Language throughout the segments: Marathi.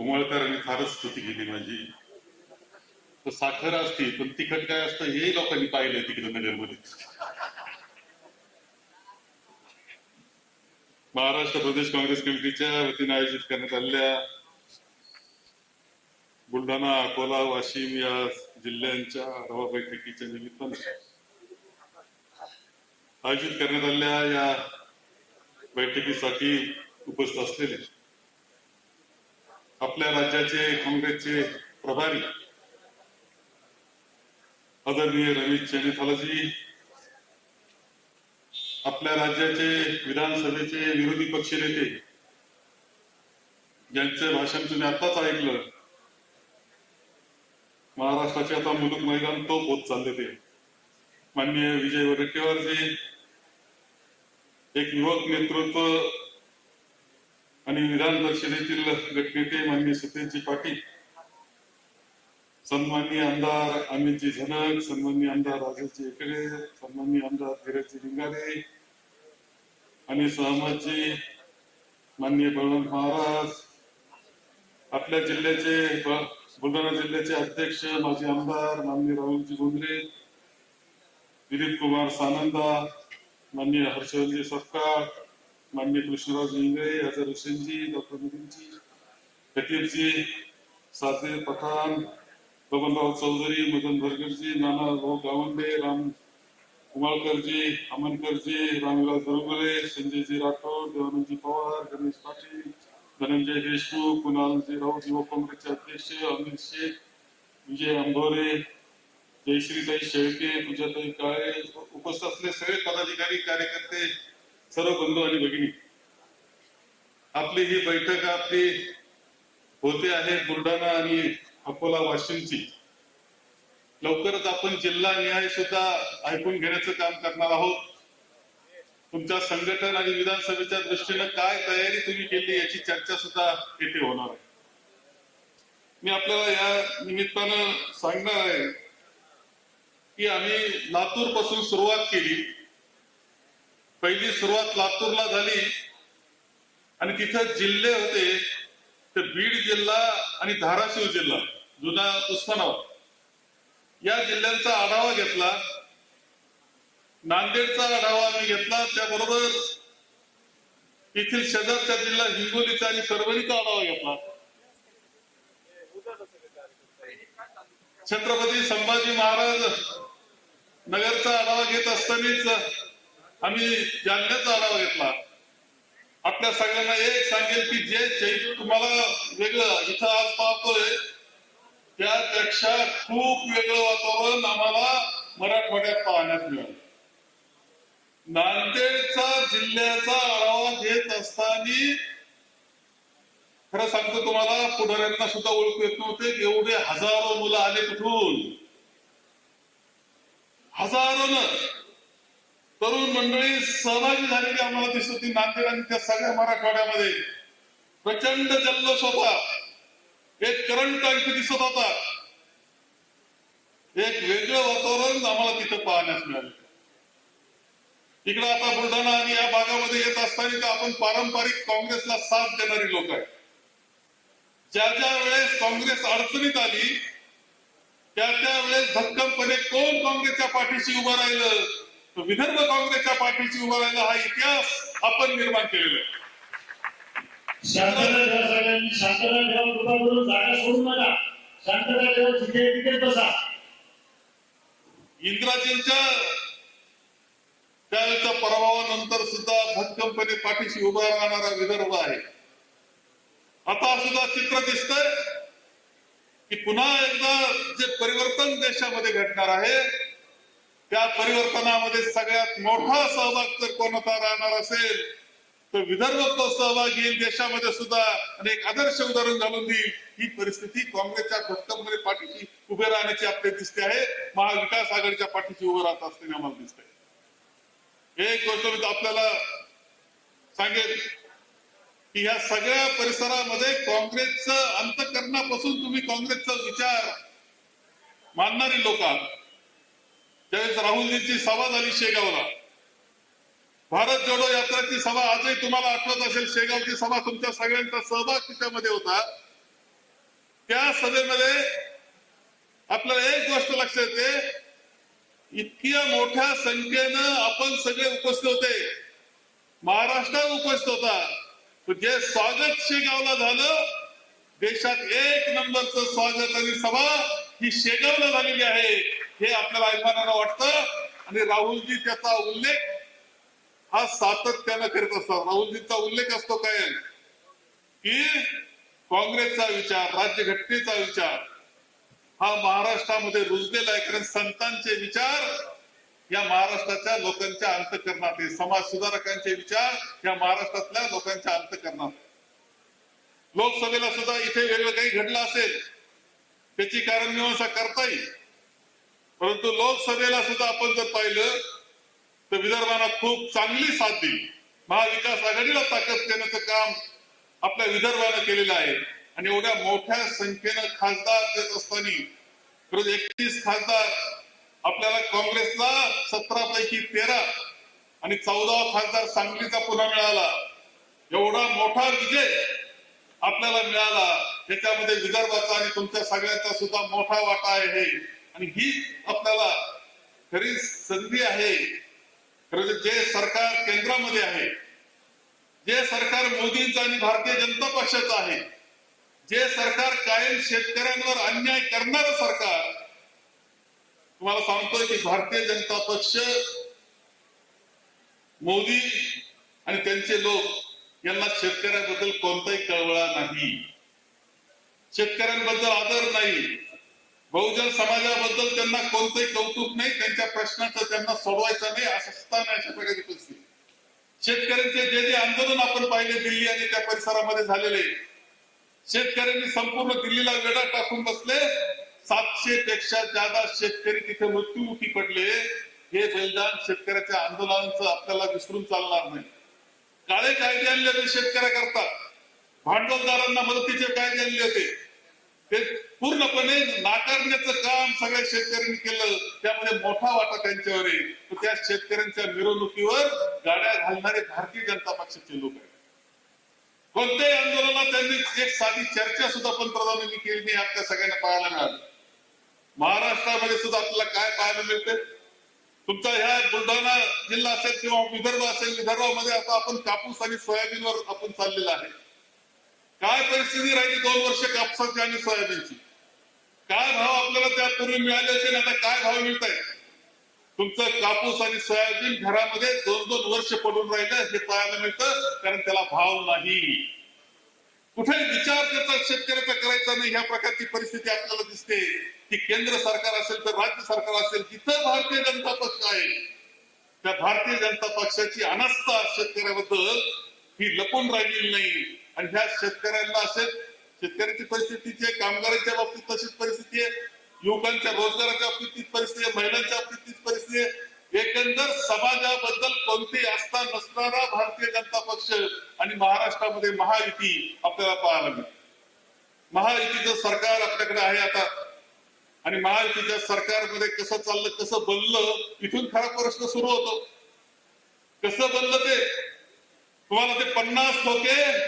कुंवळकरांनी फारच स्तुती केली माझी तर साखर असती पण तिखट काय असतं हेही लोकांनी पाहिलंय तिकडे नगरमध्ये. महाराष्ट्र प्रदेश काँग्रेस कमिटीच्या वतीने आयोजित करण्यात आलेल्या बुलढाणा अकोला वाशिम या जिल्ह्यांच्या आढावा बैठकीच्या निमित्ताने आयोजित करण्यात आलेल्या या बैठकीसाठी उपस्थित असलेले आपल्या राज्याचे काँग्रेसचे प्रभारी आदरणीय रमेश चेनिथालाजी आपल्या राज्याचे विधानसभेचे विरोधी पक्ष नेते ज्यांचे भाषण तुम्ही आताच ऐकलं. महाराष्ट्राचे आता मुलुक मैदान तो होत चालले ते. माननीय विजय वडेट्टीवारजी एक युवक नेतृत्व आणि विधान परिषदेतील गटनेते माननीय सत्यजी पाटील सन्माननीय आमदार अमितजी झनक सन्माननीय आमदार राजेशजी एकडे सन्माननीय आमदार धीरजी लिंगारे आणि सहमतजी माननीय बळवंत महाराज आपल्या जिल्ह्याचे बुलढाणा जिल्ह्याचे अध्यक्ष माजी आमदार माननीय राहुलजी गोंधळे दिलीप कुमार सानंदा माननीय हर्षवर्जी सरकार माननीय कृष्णराव इंगळे अजर हुसेनजी डॉक्टर नितीनजी खतीबजी सादे पठाण बबनराव चौधरी मदन भरगरजी नाना भाऊ गावंडे राम कुमाळकरजी अमनकरजी रामविलास दरुगले संजयजी राठोड देवानंदजी पवार गणेश पाटील धनंजय देशमुख कुणालजी राऊत युवक काँग्रेसचे अध्यक्ष अमित शेख विजय अंभोरे जयश्रीताई शेळके पूजाताई काळे उपस्थित असलेले सगळे पदाधिकारी कार्यकर्ते सर्व बंधू आणि भगिनी आपली ही बैठक आपली होते आहे बुलढाणा आणि अकोला वाशिमची. लवकरच आपण जिल्हा न्याय सुद्धा ऐकून घेण्याचं काम करणार आहोत. तुमच्या संघटन आणि विधानसभेच्या दृष्टीनं काय तयारी तुम्ही केली याची चर्चा सुद्धा येथे होणार आहे. मी आपल्याला या निमित्तानं सांगणार आहे की आम्ही लातूरपासून सुरुवात केली. पहिली सुरुवात लातूरला झाली. आणि तिथं जिल्हे होते. ते बीड जिल्हा आणि धाराशिव जिल्हा जुना उस्मानाबाद. या जिल्ह्यांचा आढावा घेतला. नांदेडचा आढावा आम्ही घेतला. त्याबरोबर येथील शेजारचा जिल्हा हिंगोलीचा आणि परभणीचा आढावा घेतला. छत्रपती संभाजी महाराज नगरचा आढावा घेत असतानाच आम्ही जालन्याचा आढावा घेतला. आपल्या सगळ्यांना एक सांगेल की जे चैत्र तुम्हाला वेगळं इथं आज पाहतोय त्यापेक्षा खूप वेगळं वातावरण आम्हाला मराठवाड्यात पाहण्यात मिळालं. नांदेडचा जिल्ह्याचा आढावा घेत असताना खरं सांगतो तुम्हाला पुढाऱ्यांना सुद्धा ओळखू येत नव्हते की एवढे हजारो मुलं आले कुठून? हजारोन. तरुण मंडळी सहभागी झालेली आम्हाला दिसत होती नांदेड आणि त्या सगळ्या मराठवाड्यामध्ये. प्रचंड जल्लोष होता. एक करंट टँक दिसत होता. एक वेगळं वातावरण आम्हाला तिथं पाहण्यास मिळालं. इकडं आता बुलढाणा आणि या भागामध्ये येत असताना तर आपण पारंपरिक काँग्रेसला साथ देणारी लोक आहे ज्या ज्या वेळेस काँग्रेस अडचणीत आली त्या त्या वेळेस धक्कमपणे कोण काँग्रेसच्या पाठीशी उभं राहिलं? विदर्भ काँग्रेसच्या पाठीशी उभं राहिलं हा इतिहास आपण निर्माण केलेला आहे. शांतता ठेवा सगळ्यांनी शांतता ठेवा कृपा करून जागा सोडू नका. शांतता ठेवा जिथे आहे तिथे बसा. इंद्राजींच्या त्यावेळेच्या पराभवानंतर सुद्धा भक्कमपणे पाठीशी उभा राहणारा विदर्भ आहे. आता सुद्धा चित्र दिसतंय की पुन्हा एकदा जे परिवर्तन देशामध्ये घडणार आहे त्या परिवर्तनामध्ये सगळ्यात मोठा सहभाग जर कोणाचा राहणार असेल तर विदर्भ तो सहभाग घेईल देशामध्ये सुद्धा आणि एक आदर्श उदाहरण घालून देईल. ही परिस्थिती काँग्रेसच्या भक्कमपणे पाठीशी उभे राहण्याची आपल्याला दिसते आहे. महाविकास आघाडीच्या पाठीशी उभं राहत असताना आम्हाला आहे. एक गोष्ट मी आपल्याला सांगेल की ह्या सगळ्या परिसरामध्ये काँग्रेसचं अंतकरणापासून तुम्ही काँग्रेसचा विचार मानणारी लोक आहात. त्यावेळेस राहुलजींची सभा झाली शेगावला. भारत जोडो यात्राची सभा आजही तुम्हाला आठवत असेल शेगावची सभा तुमच्या सगळ्यांचा सहभाग त्याच्यामध्ये होता. त्या सभेमध्ये आपल्याला एक गोष्ट लक्षात येते इतक्या मोठ्या संख्येनं आपण सगळे उपस्थित होते. महाराष्ट्रात उपस्थित होता. पण जे स्वागत शेगावला झालं देशात एक नंबरचं स्वागत आणि सभा ही शेगावला झालेली आहे. हे आपल्याला अभिमानानं वाटतं. आणि राहुलजी त्याचा उल्लेख हा सातत्यानं करत असतात. राहुलजींचा उल्लेख असतो काय? की काँग्रेसचा विचार राज्यघटनेचा विचार हा महाराष्ट्रामध्ये रुजलेला आहे. कारण संतांचे विचार या महाराष्ट्राच्या लोकांच्या अंतकरणात आहे समाज सुधारकांचे विचार या महाराष्ट्रातल्या लोकांच्या अंतकरणात लोकसभेला सुद्धा इथे वेगळं काही घडलं असेल त्याची कारण मीमांसा करता येईल परंतु लोकसभेला सुद्धा आपण जर पाहिलं तर विदर्भाला खूप चांगली साथ दिली. महाविकास आघाडीला ताकद देण्याचं काम आपल्या विदर्भानं केलेलं आहे. आणि एवढ्या मोठ्या संख्येनं खासदार देत असताना एकतीस खासदार आपल्याला काँग्रेसला सतरा पैकी तेरा आणि चौदा खासदार सांगलीचा पुन्हा मिळाला. एवढा मोठा विजय आपल्याला मिळाला. त्याच्यामध्ये विदर्भाचा आणि तुमच्या सगळ्यांचा सुद्धा मोठा वाटा आहे. आणि ही आपल्याला खरी संधी आहे. खरं तर जे सरकार केंद्रामध्ये आहे जे सरकार मोदींचं आणि भारतीय जनता पक्षाचं आहे जे सरकार कायम शेतकऱ्यांवर अन्याय करणार सरकार तुम्हाला सांगतोय की भारतीय जनता पक्ष मोदी आणि त्यांचे लोक यांना शेतकऱ्याबद्दल कोणताही कळवळा नाही. शेतकऱ्यांबद्दल आदर नाही. बहुजन समाजाबद्दल त्यांना कोणतंही कौतुक नाही त्यांच्या प्रश्नाचं त्यांना सोडवायचं नाही असं असताना अशा प्रकारची परिस्थिती. शेतकऱ्यांचे जे जे आंदोलन आपण पाहिले दिल्ली आणि त्या परिसरामध्ये झालेले शेतकऱ्यांनी संपूर्ण दिल्लीला वेढा टाकून बसले. सातशे पेक्षा जादा शेतकरी तिथे मृत्यूमुखी पडले. हे बलिदान शेतकऱ्याच्या आंदोलनाचं आपल्याला विसरून चालणार नाही. काळे कायदे आणले होते शेतकऱ्याकरता. भांडवलदारांना मदतीचे कायदे आणले होते. ते पूर्णपणे नाकारण्याचं काम सगळ्या शेतकऱ्यांनी केलं. त्यामध्ये मोठा वाटा त्यांच्यावर आहे त्या शेतकऱ्यांच्या मिरवणुकीवर गाड्या घालणारे भारतीय जनता पक्षाचे लोक आहेत. कोणत्याही आंदोलनात त्यांनी एक साधी चर्चा सुद्धा पंतप्रधानांनी केली नाही आपल्या सगळ्यांना पाहायला मिळालं. महाराष्ट्रामध्ये सुद्धा आपल्याला काय पाहायला मिळते तुमचा ह्या बुलढाणा जिल्हा असेल किंवा विदर्भ असेल विदर्भामध्ये आता आपण कापूस आणि सोयाबीनवर आपण चाललेला आहे. काय परिस्थिती राहिली दोन वर्ष कापसाची आणि सोयाबीनची? काय भाव आपल्याला त्यापूर्वी मिळाले होते आता काय भाव मिळत आहे तुमचं कापूस आणि सोयाबीन घरामध्ये दोन दोन वर्ष पडून राहिलं हे पाहायला मिळतं कारण त्याला भाव नाही. कुठे विचार त्याचा शेतकऱ्याचा करायचा नाही ह्या प्रकारची परिस्थिती आपल्याला दिसते. की केंद्र सरकार असेल तर राज्य सरकार असेल तिथं भारतीय जनता पक्ष आहे त्या भारतीय जनता पक्षाची अनास्था शेतकऱ्याबद्दल ही लपून राहिलेली नाही. आणि ह्या शेतकऱ्यांना असेल शेतकऱ्याची परिस्थिती आहे कामगारांच्या बाबतीत तशीच परिस्थिती आहे युवकांच्या रोजगाराच्या बाबतीत तीच परिस्थिती आहे महिलांच्या बाबतीत तीच परिस्थिती आहे. एकंदर समाजाबद्दल कोणती आस्था नसणारा भारतीय जनता पक्ष आणि महाराष्ट्रामध्ये महायुती आपल्याला पाहायला मिळते. महायुतीचं सरकार आपल्याकडे आहे आता. आणि महायुतीच्या सरकारमध्ये कसं चाललं कसं बनलं इथून खरा प्रश्न सुरू होतो. कसं बनलं ते? तुम्हाला ते पन्नास ठोके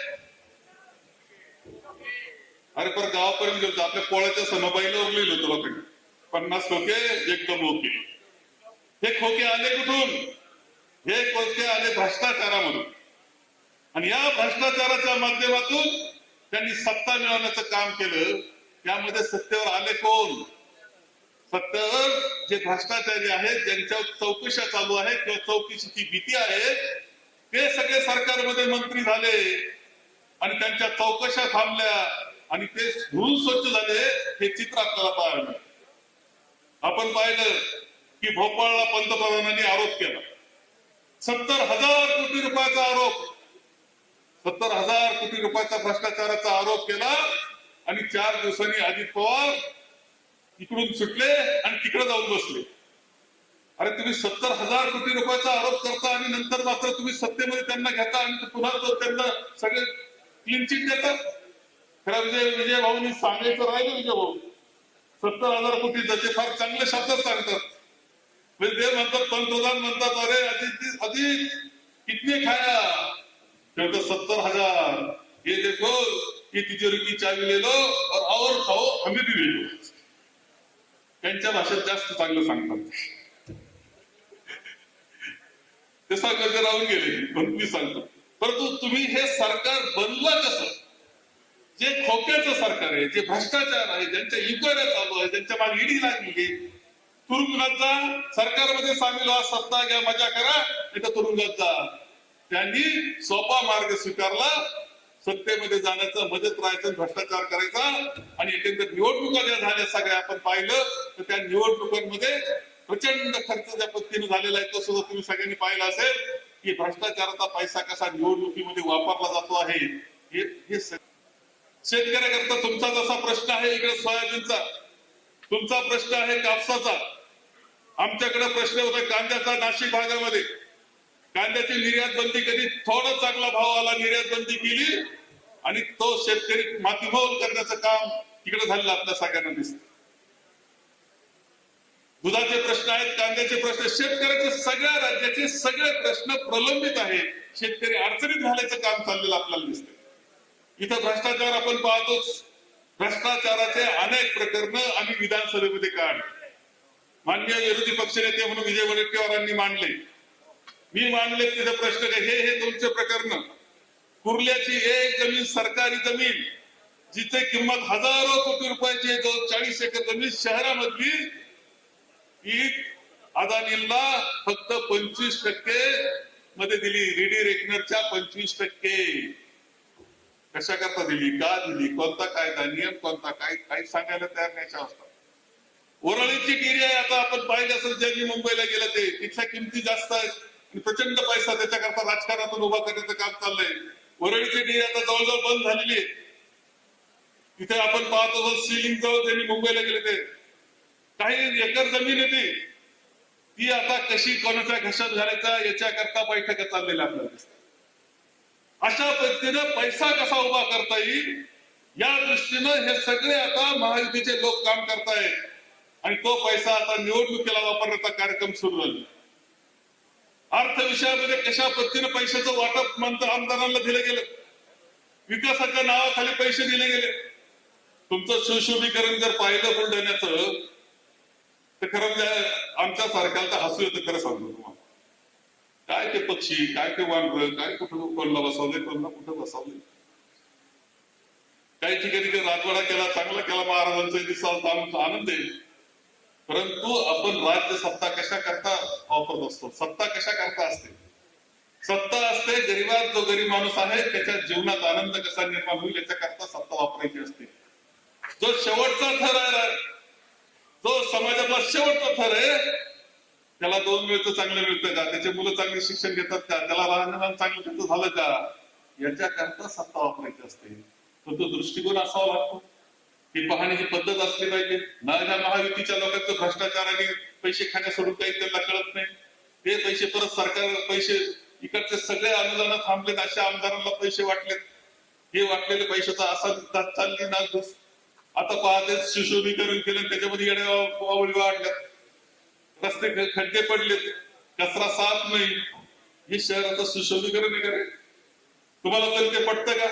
अरे पर गावापर्यंत गेलो आपल्या पोळ्याच्या सणाबाईला उरलेलो होतं लोकांनी पन्नास खोके एकदम ओके. हे खोके आले कुठून? हे खोके आले भ्रष्टाचारामधून. आणि या भ्रष्टाचाराच्या माध्यमातून त्यांनी सत्ता मिळवण्याचं काम केलं. त्यामध्ये सत्तेवर आले कोण? सत्तेवर जे भ्रष्टाचारी आहेत ज्यांच्यावर चौकशा चालू आहेत किंवा चौकशीची भीती आहे ते सगळे सरकारमध्ये मंत्री झाले. आणि त्यांच्या चौकशा थांबल्या. आणि ते धुवून स्वच्छ झाले हे चित्र आपल्याला पाहायला मिळालं. आपण पाहिलं की भोपाळला पंतप्रधानांनी आरोप केला. सत्तर हजार कोटी रुपयाचा आरोप. सत्तर हजार कोटी रुपयाचा भ्रष्टाचाराचा आरोप केला आणि चार दिवसांनी अजित पवार इकडून सुटले आणि तिकडे जाऊन बसले. अरे तुम्ही सत्तर हजार कोटी रुपयाचा आरोप करता आणि नंतर मात्र तुम्ही सत्तेमध्ये त्यांना घेता आणि पुन्हा त्यांना सगळे क्लीन चिट देतात खरं विजय विजय भाऊनी सांगायचं राहिलं विजय भाऊ. सत्तर हजार कोटी त्याचे फार चांगले शब्द सांगतात. म्हणजे ते म्हणतात पंतप्रधान म्हणतात अरे अजित अजित कितने खाया? तर सत्तर हजार. हे देखो की तिजोरी की चावी ले लो और और खाओ हमें भी भेटो. त्यांच्या भाषेत जास्त चांगलं सांगतात. ते सांगायचे राहून गेले म्हणून मी सांगतो. परंतु तुम्ही हे सरकार बनलं कसं? जे खोक्याचं सरकार आहे जे भ्रष्टाचार आहे ज्यांच्या इक्वायऱ्या चालू आहे ज्यांच्या मागे ईडी लागली तुरुंगात जा सरकारमध्ये सामील व्हा सत्ता घ्या मजा करा इथं तुरुंगात जा. त्यांनी सोपा मार्ग स्वीकारला सत्तेमध्ये जाण्याचा मदत राहायचं भ्रष्टाचार करायचा आणि एकंदर निवडणुका ज्या झाल्या सगळ्या आपण पाहिलं तर त्या निवडणुकांमध्ये प्रचंड खर्च ज्या पद्धतीने झालेला आहे तो सुद्धा तुम्ही सगळ्यांनी पाहिला असेल की भ्रष्टाचाराचा पैसा कसा निवडणुकीमध्ये वापरला जातो आहे हे हे सगळं शेतकऱ्याकरता तुमचा जसा प्रश्न आहे इकडे सोयाबीनचा. तुमचा प्रश्न आहे कापसाचा. आमच्याकडे प्रश्न होता कांद्याचा नाशिक भागामध्ये. कांद्याची निर्यात बंदी कधी थोडा चांगला भाव आला निर्यात बंदी केली आणि तो शेतकरी मातीमोल करण्याचं काम तिकडे झालेलं आपल्या सगळ्यांना दिसत. दुधाचे प्रश्न आहेत कांद्याचे प्रश्न शेतकऱ्याचे सगळ्या राज्याचे सगळे प्रश्न प्रलंबित आहेत. शेतकरी अडचणीत घालायचं काम चाललेलं आपल्याला दिसतंय. इथं भ्रष्टाचार आपण पाहतोच. भ्रष्टाचाराचे अनेक प्रकरण आम्ही विधानसभेमध्ये काढ माननीय विरोधी पक्षनेते म्हणून विजय वडेट्टीवारांनी मांडले. मी मांडले तिथे प्रश्न हे हे तुमचे प्रकरण. कुर्ल्याची एक जमीन सरकारी जमीन जिथे किंमत हजारो कोटी रुपयाची आहे, जो चाळीस एकर जमीन शहरामधली ही अदानीला फक्त पंचवीस टक्के मध्ये दिली. रेडी रेकनरच्या पंचवीस टक्के. कशा करता दिली का दिली कोणता कायदा नियम कोणता काय काही सांगायला तयार नाही असतात वरळीची डेअरी आहे आता आपण पाहिजे असेल ज्यांनी मुंबईला गेलं ते तिथल्या किमती जास्त आहेत आणि प्रचंड पैसा त्याच्याकरता राजकारणातून उभा करण्याचं काम चाललंय. वरळीची गिरी आता जवळजवळ बंद झालेली आहे. तिथे आपण पाहतो सिलिंग जवळ त्यांनी मुंबईला गेले ते. काही एकर जमीन आहे ती. ती आता कशी कोणाचा घशात झाल्याचा याच्याकरता बैठका चाललेल्या आपल्याला दिसतात. अशा पद्धतीनं पैसा कसा उभा करता येईल? या दृष्टीनं हे सगळे आता महायुतीचे लोक काम करतायत. आणि तो पैसा आता निवडणुकीला वापरण्याचा कार्यक्रम सुरू झाला. अर्थ विषयामध्ये कशा पद्धतीने पैशाचं वाटप मंत्र आमदारांना दिलं गेलं? विकासाच्या नावाखाली पैसे दिले गेले. तुमचं सुशोभीकरण जर पाहिलं बुलढाण्याचं तर खरं म्हणजे आमच्या सारख्याला तर हसू येतं खरं सांगतो तुम्हाला. काय ते पक्षी काय ते वानर काय कुठं कोणला बसवले कोणला कुठं बसवले काही ठिकाणी ते राजवाडा केला चांगला केला महाराजांचा दिवसाचा आमचा आनंद आहे. परंतु आपण राज्य सत्ता कशा करता वापरत असतो? सत्ता कशा करता असते? सत्ता असते गरीबात जो गरीब माणूस आहे त्याच्या जीवनात आनंद कसा निर्माण होईल याच्याकरता सत्ता वापरायची असते. जो शेवटचा थर आहे जो समाजातला शेवटचा थर आहे त्याला दोन वेळचं चांगलं मिळतं का? त्याचे मुलं चांगले शिक्षण घेतात का? त्याला राहणीमान चांगलं तिथं झालं का? याच्याकरता सत्ता वापरायची असते. तर तो दृष्टिकोन असावा लागतो. ही पाहण्याची पद्धत असली पाहिजे. नव्या महायुतीच्या लोकांचं भ्रष्टाचार आणि पैसे खाण्या सोडून काही त्यांना कळत नाही. ते पैसे परत सरकार पैसे इकडचे सगळे अनुदान थांबलेत अशा आमदारांना पैसे वाटलेत. हे वाटलेले पैशाचा असा चालली ना आता पाहते सुशोभीकरण केलं त्याच्यामध्ये येण्या वावळी वाढल्यात. रस्ते खड्डे पडलेत. कचरा साफ नाही. हे शहराचं सुशोभीकरण आहे तुम्हाला तर ते पटतं का?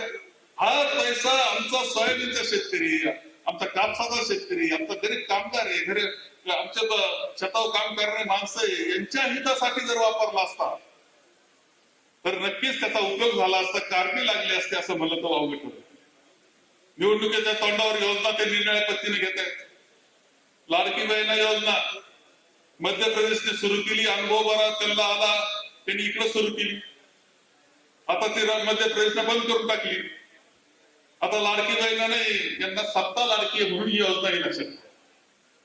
हा पैसा आमचा सोयाबीनचा शेतकरी आमचा कापसाचा शेतकरी आमचा गरीब कामगार आहे. घरी आमच्या शेतावर काम करणारे माणसं आहे. यांच्या हितासाठी जर वापरला असता तर नक्कीच त्याचा उपयोग झाला असता कारणी लागली असते असं म्हणलं तर वावगे निवडणुकीच्या तोंडावर योजना ते निर्णय पद्धतीने घेत आहेत लाडकी बहिणा योजना. मध्य प्रदेशने सुरू केली अनुभव बरा त्यांना आला त्यांनी इकडे सुरू केली. आता ती मध्य प्रदेशने बंद करून टाकली. आता लाडकी बहिणा नाही यांना सत्ता लाडकी आहे म्हणून ही योजना ही लक्षात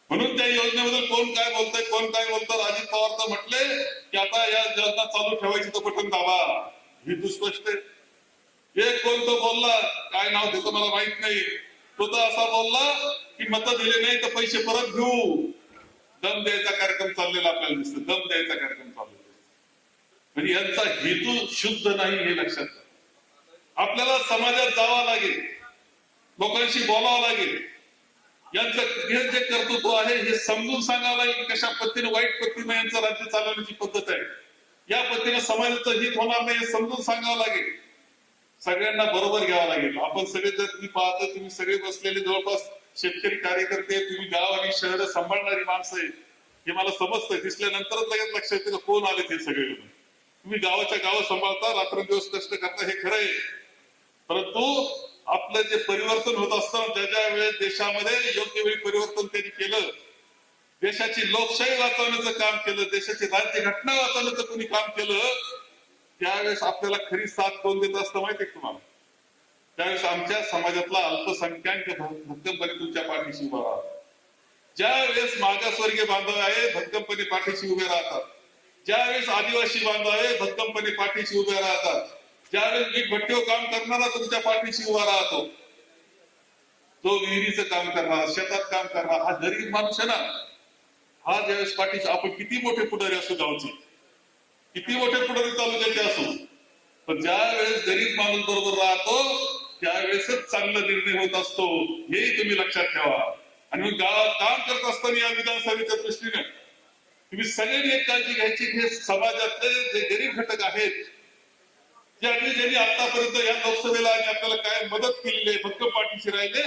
म्हणून त्या योजनेबद्दल कोण काय बोलतंय कोण काय बोलतं अजित पवार तर म्हटले की आता या योजना चालू ठेवायची तो बटन दाबा. ही दुस्पष्ट आहे. एक कोण तो बोलला काय नाव देतो मला माहीत नाही. तो तर असा बोलला की मत दिले नाही तर पैसे परत घेऊ. दम द्यायचा कार्यक्रम चाललेला आपल्याला दिसतो. दम द्यायचा कार्यक्रम चाललेला म्हणजे यांचा हेतू शुद्ध नाही हे लक्षात आपल्याला समाजात जावं लागेल. लोकांशी बोलावं लागेल. यांचं हे जे कर्तृत्व आहे हे समजून सांगावं लागेल कशा पद्धतीने वाईट पद्धतीने यांचं राज्य चालवण्याची पद्धत आहे. या पद्धतीने समाजाचं हित होणार नाही हे समजून सांगावं लागेल. सगळ्यांना बरोबर घ्यावं लागेल. आपण सगळे जर मी पाहतो तुम्ही सगळे बसलेले जवळपास शेतकरी कार्यकर्ते तुम्ही गाव आणि शहर सांभाळणारी माणसं आहे हे मला समजतंय. दिसल्यानंतरच लगेच लक्षात येतं कोण आले ते सगळे तुम्ही गावाच्या गाव सांभाळता रात्रंदिवस कष्ट करता हे खरं आहे. परंतु आपलं जे परिवर्तन होत असतं ज्या ज्या वेळेस देशामध्ये योग्य वेळी परिवर्तन त्यांनी केलं देशाची लोकशाही वाचवण्याचं काम केलं देशाची राज्य घटना वाचवण्याचं कोणी काम केलं त्यावेळेस आपल्याला खरी साथ कोण देत असतं माहितीये का तुम्हाला? त्यावेळेस आमच्या समाजातला अल्पसंख्याक भक्कमपणे तुमच्या पाठीशी उभा राहतात. ज्या वेळेस मागासवर्गीय बांधव आहे भक्कमपणे पाठीशी उभे राहतात. ज्यावेळेस आदिवासी बांधव आहे भक्कमपणे पाठीशी उभे राहतात. ज्यावेळेस मी भट्टीव काम करणारा तुमच्या पाठीशी उभा राहतो. तो विहिरीचं काम करणार शेतात काम करणार हा गरीब माणूस आहे ना. हा ज्यावेळेस पाठीशी आपण किती मोठे पुढारी असू गावचे? किती मोठे पुढारी तालुक्याचे असू? पण ज्या वेळेस गरीब माणूस बरोबर राहतो त्यावेळेसच चांगला निर्णय होत असतो हेही तुम्ही लक्षात ठेवा. आणि मग काम करत असताना या विधानसभेच्या दृष्टीने तुम्ही सगळ्यांनी एक काळजी घ्यायची हे समाजातले जे गरीब घटक आहेत ज्यांनी ज्यांनी आतापर्यंत या लोकसभेला आणि आपल्याला काय मदत केलेली आहे भक्कम पाठीशी राहिले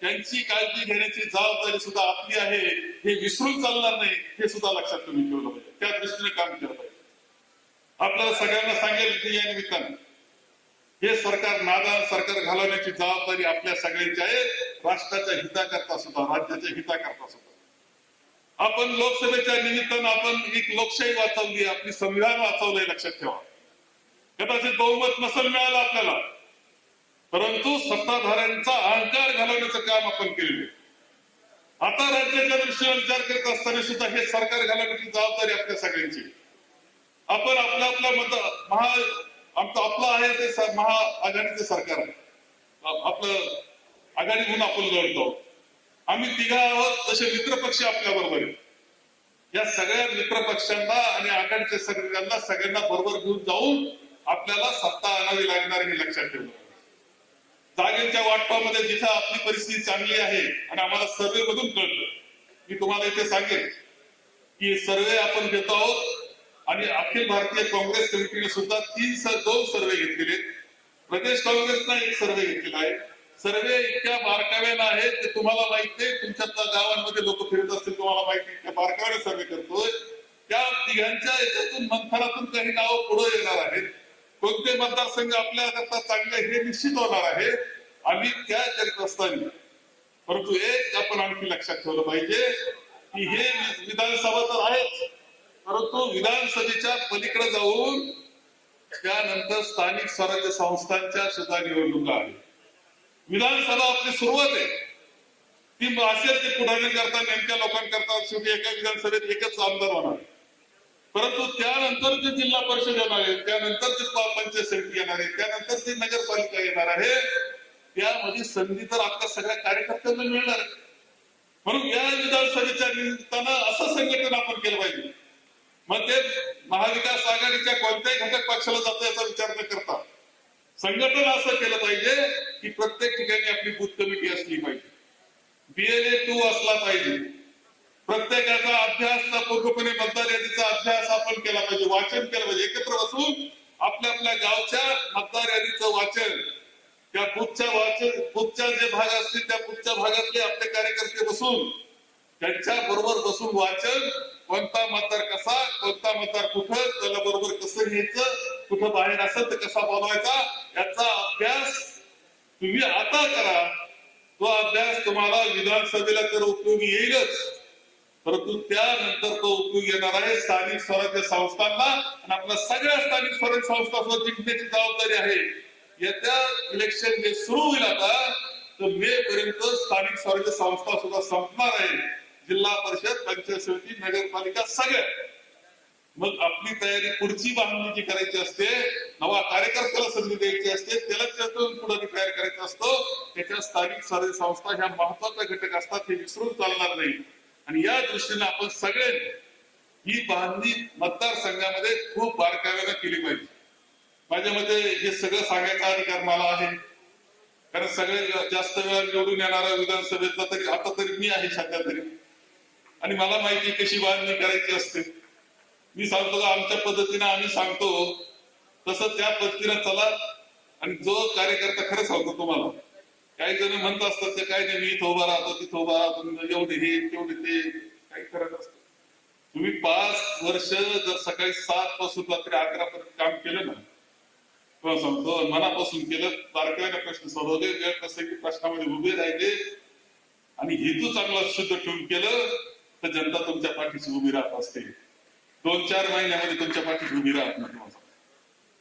त्यांची काळजी घेण्याची जबाबदारी सुद्धा आपली आहे हे विसरून चालणार नाही हे सुद्धा लक्षात तुम्ही ठेवलं पाहिजे. त्या दृष्टीने काम केलं पाहिजे. आपल्याला सगळ्यांना सांगेल की या निमित्तानं. हे सरकार नादा सरकार घालवण्याची जबाबदारी आपल्या सगळ्यांची आहे. राष्ट्राच्या हिताकरता सुद्धा राज्याच्या हिताकरता सुद्धा. आपण लोकसभेच्या निमित्तानं आपण एक लोकशाही वाचवली आपली संविधान वाचवलंय लक्षात ठेवा. कदाचित बहुमत नसेल मिळालं आपल्याला. परंतु सत्ताधाऱ्यांचा अहंकार घालवण्याचं काम आपण केलेलं आता राज्याच्या दृष्टीने विचार करत असताना सुद्धा हे सरकार घालवण्याची जबाबदारी आपल्या सगळ्यांची आहे. आपण आपला आपला मत महा आमचं आपलं आहे ते महा महाआघाडीचं सरकार आहे. आपलं आघाडी म्हणून आपण लढतो. आम्ही तिघा आहोत तसे मित्र पक्ष आपल्या बरोबर आहेत. या सगळ्या मित्र पक्षांना आणि आघाडीच्या सगळ्यांना सगळ्यांना बरोबर घेऊन जाऊन आपल्याला सत्ता आणावी लागणार हे लक्षात ठेवलं जागेच्या वाटपामध्ये जिथं आपली परिस्थिती चांगली आहे आणि आम्हाला सर्वे मधून कळतं. मी तुम्हाला इथे सांगेन की सर्वे आपण घेत आहोत आणि अखिल भारतीय काँग्रेस कमिटीने सुद्धा तीन दोन सर्वे घेतलेले प्रदेश काँग्रेसनं एक सर्वे घेतलेला आहे. सर्वे इतक्या बारकाव्यानं आहेत ते तुम्हाला माहितीये तुमच्या गावांमध्ये लोक फिरत असतील तुम्हाला माहिती इतक्या बारकाव्याने सर्वे करतोय. त्या तिघांच्या याच्यातून मंथनातून काही नावं पुढे येणार आहेत. कोणते मतदारसंघ आपल्या करता चांगले हे निश्चित होणार आहे. आम्ही त्या करीत असताना परंतु एक आपण आणखी लक्षात ठेवलं पाहिजे की हे विधानसभा तर आहेच. परंतु विधानसभेच्या पलीकडे जाऊन त्यानंतर स्थानिक स्वराज्य संस्थांच्या सुद्धा निवडणुका आहेत. विधानसभा आपली सुरुवात आहे. ती असेल ती पुढारी करता नेमक्या लोकांकरता शेवटी एका विधानसभेत एकच आमदार होणार. परंतु त्यानंतर जे जिल्हा परिषद येणार आहे त्यानंतर जे प- पंचायत समिती येणार आहे त्यानंतर जी नगरपालिका येणार आहे त्यामध्ये संधी तर आपल्या सगळ्या कार्यकर्त्यांना मिळणार. आहे म्हणून या विधानसभेच्या निमित्तानं असं संघटन आपण केलं पाहिजे. मग ते महाविकास आघाडीच्या कोणत्याही घटक पक्षाला जातो याचा विचार न करता संघटन असं केलं पाहिजे की प्रत्येक ठिकाणी आपली बूथ कमिटी असली पाहिजे. बीएलए टू असला पाहिजे. प्रत्येकाचा अभ्यास पूर्णपणे मतदार यादीचा अभ्यास आपण केला पाहिजे वाचन केलं पाहिजे. एकत्र बसून आपल्या आपल्या गावच्या मतदार यादीचं वाचन त्या बुथच्या वाचन बुथच्या जे भाग असतील त्या बुथच्या भागातले आपले कार्यकर्ते बसून त्यांच्या बरोबर बसून वाचन कोणता मतदार कसा कोणता मतदार कुठं त्याला बरोबर कसं घ्यायचं कुठं बाहेर असेल तर कसा बोलवायचा याचा अभ्यास तुम्ही आता करा. तो अभ्यास तुम्हाला विधानसभेला तर उपयोगी येईलच. परंतु त्यानंतर तो उपयोग येणार आहे स्थानिक स्वराज्य संस्थांना आणि आपल्या सगळ्या स्थानिक स्वराज्य संस्था सुद्धा जिंकण्याची जबाबदारी आहे येत्या इलेक्शन जे सुरू होईल आता तर मे पर्यंत स्थानिक स्वराज्य संस्था सुद्धा संपणार आहे. जिल्हा परिषद पंचायत समिती नगरपालिका सगळ्या मग आपली तयारी पुढची बांधणी जी करायची असते नवा कार्यकर्त्याला संधी द्यायची असते त्याला त्यातून पुढे तयार करायचा असतो. त्याच्या स्थानिक स्वराज्य संस्था ह्या महत्त्वाचा घटक असतात हे विसरून चालणार नाही. आणि या दृष्टीने आपण सगळे ही बांधणी मतदारसंघामध्ये खूप बारकाव्यानं केली पाहिजे. माझ्या मते हे सगळं सांगायचा अधिकार मला आहे. कारण सगळे जास्त वेळा निवडून येणारा विधानसभेतला तरी आता तरी मी आहे सध्या तरी. आणि मला माहिती कशी बांधणी करायची असते. मी सांगतो का आमच्या पद्धतीने आम्ही सांगतो तसं त्या पद्धतीने चला आणि जो कार्यकर्ता खरं सांगतो तुम्हाला. काही जण म्हणत असतात ते काय नाही मी इथं उभा राहतो तिथं उभा राहतो एवढे हे तेवढे ते काही करत असतं तुम्ही पाच वर्ष जर सकाळी सात पासून रात्री अकरा पर्यंत काम केलं ना तुम्हाला सांगतो मनापासून केलं तारखेला प्रश्न सोडवले वेळ कसं की प्रश्नामध्ये उभे राहिले आणि हेतू चांगला शुद्ध ठेवून केलं तर जनता तुमच्या पाठीशी उभी राहत असते. दोन चार महिन्यामध्ये तुमच्या पाठीशी उभी राहत नाही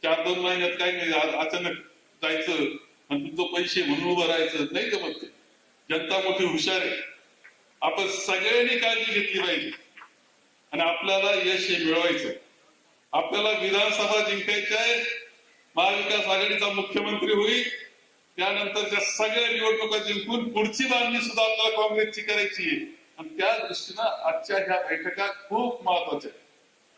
चार दोन महिन्यात काही नाही अचानक जायचं आणि तुमचं पैसे म्हणून उभं राहायचं नाही जमत ते? जनता मोठी हुशार आहे. आपण सगळ्यांनी काळजी घेतली पाहिजे. आणि आपल्याला यश हे मिळवायचं आपल्याला विधानसभा जिंकायची आहे. महाविकास आघाडीचा मुख्यमंत्री होईल. त्यानंतरच्या सगळ्या निवडणुका जिंकून पुढची बांधणी सुद्धा आपल्याला काँग्रेसची करायची आहे. त्या दृष्टीनं आजच्या ह्या बैठका खूप महत्त्वाच्या आहेत.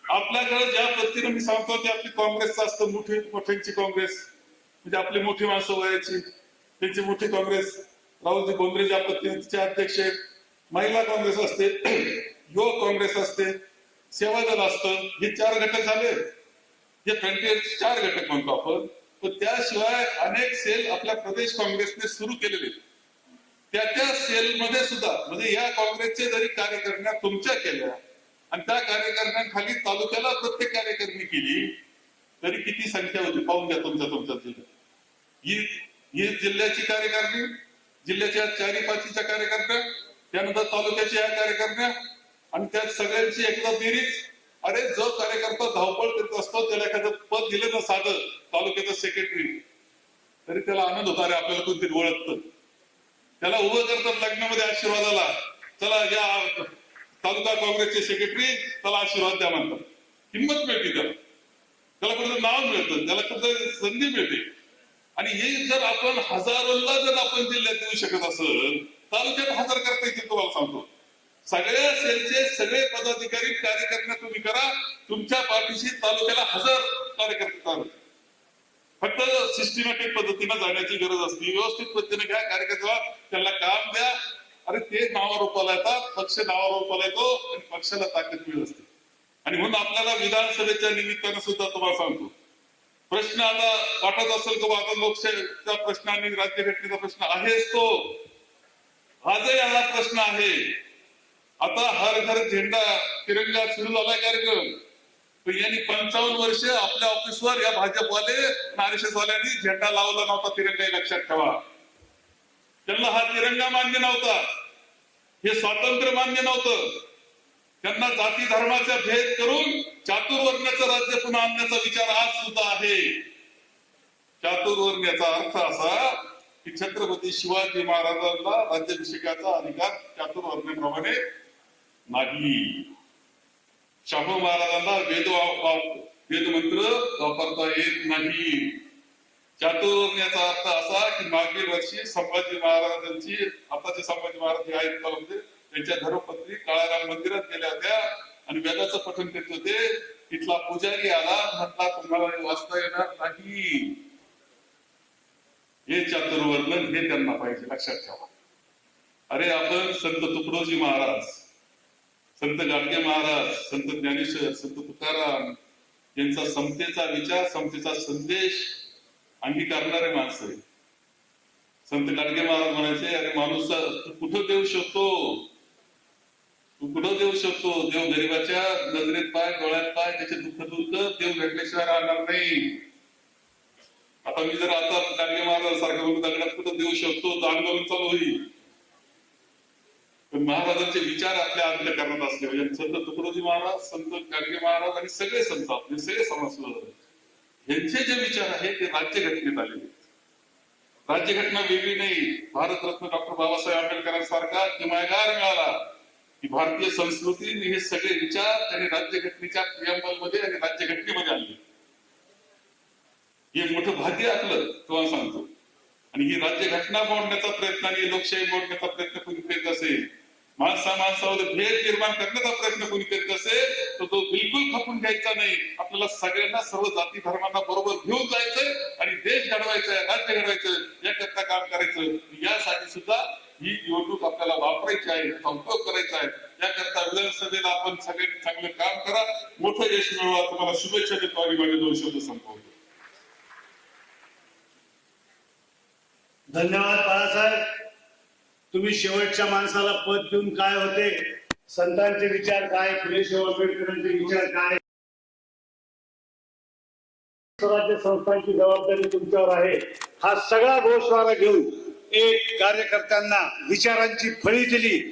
आपल्याकडे ज्या पद्धतीने मी सांगतो ते आपली काँग्रेसचं असतं मोठी मोठ्यांची काँग्रेस. म्हणजे आपली मोठी माणसं वयाची. त्यांची मोठी काँग्रेस. राहुलजी बोंद्रे ज्या पद्धतीने तिचे अध्यक्ष आहेत. महिला काँग्रेस असते युवक काँग्रेस असते. सेवा दल असतं. हे चार घटक झाले. हे फ्रंटियर चार घटक म्हणतो आपण. पण त्याशिवाय अनेक सेल आपल्या प्रदेश काँग्रेसने सुरू केलेले आहेत. त्या त्या सेलमध्ये सुद्धा म्हणजे या काँग्रेसचे जरी कार्यकारिण्या तुमच्या केल्या आणि त्या कार्यकारिण्यांखाली तालुक्याला प्रत्येक कार्यकारिणी केली तरी किती संख्या होती? पाहून घ्या तुमच्या तुमच्या जिल्ह्यात ही ही जिल्ह्याची कार्यकारणी जिल्ह्याच्या चारी पाचीच्या कार्यकर्त्या त्यानंतर तालुक्याच्या या कार्यकर्त्या आणि त्या सगळ्यांची एकदा बेरीज. अरे जो कार्यकर्ता धावपळ करत असतो त्याला एखादं पद दिलं ना साधं तालुक्याचं सेक्रेटरी तरी त्याला आनंद होता अरे आपल्याला कोणतरी ओळखतं. त्याला उभं करतात लग्नामध्ये आशीर्वादाला चला या तालुका काँग्रेसचे सेक्रेटरी त्याला आशीर्वाद द्या म्हणतात. किंमत मिळते त्याला. त्याला कुठं नाव मिळतं त्याला कुठं संधी मिळते. आणि हे जर आपण हजारोला जर आपण जिल्ह्यात देऊ शकत असेल तालुक्यात हजार करता येतील तुम्हाला सांगतो. सगळ्या सेलचे सगळे पदाधिकारी कार्यकर्ते तुम्ही करा तुमच्या पाठीशी तालुक्याला हजार कार्यकर्ते तयार फक्त सिस्टमॅटिक पद्धतीने जाण्याची गरज असते. व्यवस्थित पद्धतीने घ्या कार्यकर्त्याला त्याला काम द्या. अरे ते नावारोपाला येतात पक्ष नावारोपाला येतो आणि पक्षाला ताकद मिळत असते. आणि म्हणून आपल्याला विधानसभेच्या निमित्तानं सुद्धा तुम्हाला सांगतो. प्रश्न आता वाटत असेल की आता लोकशाहीचा प्रश्न आणि राज्यघटनेचा प्रश्न आहेच तो. आजही हा प्रश्न आहे. आता हर घर झेंडा तिरंगा सुरू झालाय कार्यक्रम. पण यांनी पंचावन्न वर्ष आपल्या ऑफिसवर या भाजपवाले आरएसएस वाल्यांनी झेंडा लावला नव्हता तिरंगा लक्षात ठेवा. त्यांना हा तिरंगा मान्य नव्हता. हे स्वातंत्र्य मान्य नव्हतं. त्यांना जाती धर्माचा भेद करून चातुर्वर्ण्याचं राज्य पुन्हा आणण्याचा विचार आज सुद्धा आहे. चातुर्वर्ण्याचा अर्थ असा की छत्रपती शिवाजी महाराजांना राज्याभिषेकाचा अधिकार चातुर्वर्ण्याप्रमाणे नाही. शाहू महाराजांना वेद वा- वा- वेदमंत्र वापरता येत नाही. चातुर्वर्ण्याचा अर्थ असा की मागील वर्षी संभाजी महाराजांची आताचे संभाजी महाराज जे आहेत त्यांच्या धर्मपत्नी काळाराम मंदिरात गेल्या होत्या आणि वेदाचं पठण करत होते. तिथला पुजारी आला म्हटला तुम्हाला वाचता येणार नाही. हे चातुर्वर्णन हे त्यांना पाहिजे लक्षात ठेवा. अरे आपण संत तुकडोजी महाराज संत गाडगे महाराज संत ज्ञानेश्वर संत तुकाराम यांचा समतेचा विचार समतेचा संदेश अंगीकारणारे माणसं संत गाडगे महाराज म्हणायचे अरे माणूस तू कुठं देऊ शकतो? तू कुठं देऊ शकतो? देव गरीबाच्या नजरेत पाय डोळ्यात पाय त्याचे दुःख दूर कर देव भेटल्याशिवाय राहणार नाही. आता मी जर आता गाडगे महाराज सारखं दगडात कुठं देऊ शकतो? तर आंदोलन चालू होईल. महाराजांचे विचार आपल्या अंतकरणात असले म्हणजे संत तुकडोजी महाराज संत गाडगे महाराज आणि सगळे संत आपले सगळे समाज यांचे जे विचार आहेत ते राज्यघटनेत आलेले राज्यघटना वेगळी नाही. भारतरत्न डॉक्टर बाबासाहेब आंबेडकरांसारखा किमायगार मिळाला. की भारतीय संस्कृतीने हे सगळे विचार त्यांनी राज्यघटनेच्या प्रियंबलमध्ये आणि राज्यघटनेमध्ये आणले. हे मोठं भाग्य आपलं तुम्हाला सांगतो. आणि ही राज्यघटना मोडण्याचा प्रयत्न आणि लोकशाही मोडण्याचा प्रयत्न कोणी करीत असेल माणसा माणसामध्ये भेद निर्माण करण्याचा प्रयत्न कोणी करीत असेल तर तो बिलकुल खपून घ्यायचा नाही. आपल्याला सगळ्यांना सर्व जाती धर्मांना बरोबर घेऊन जायचंय आणि देश घडवायचा राज्य घडवायचं याकरता काम करायचं यासाठी सुद्धा ही निवडणूक आपल्याला वापरायची आहे त्याचा उपयोग करायचा आहे. याकरता विधानसभेला आपण सगळ्यांनी चांगलं काम करा. मोठं यश मिळवा. तुम्हाला शुभेच्छा देतो. आणि माझे दोन शब्द संपवतो. धन्यवाद बाळासाहेब. तुम्ही शेवटच्या माणसाला पद देऊन काय होते? संतांचे विचार काय? फुले शाहू आंबेडकरांचे विचार काय? स्वराज्य संस्थांची जबाबदारी तुमच्यावर आहे. हा सगळा घोषवारा घेऊन एक कार्यकर्त्यांना विचारांची फळी दिली.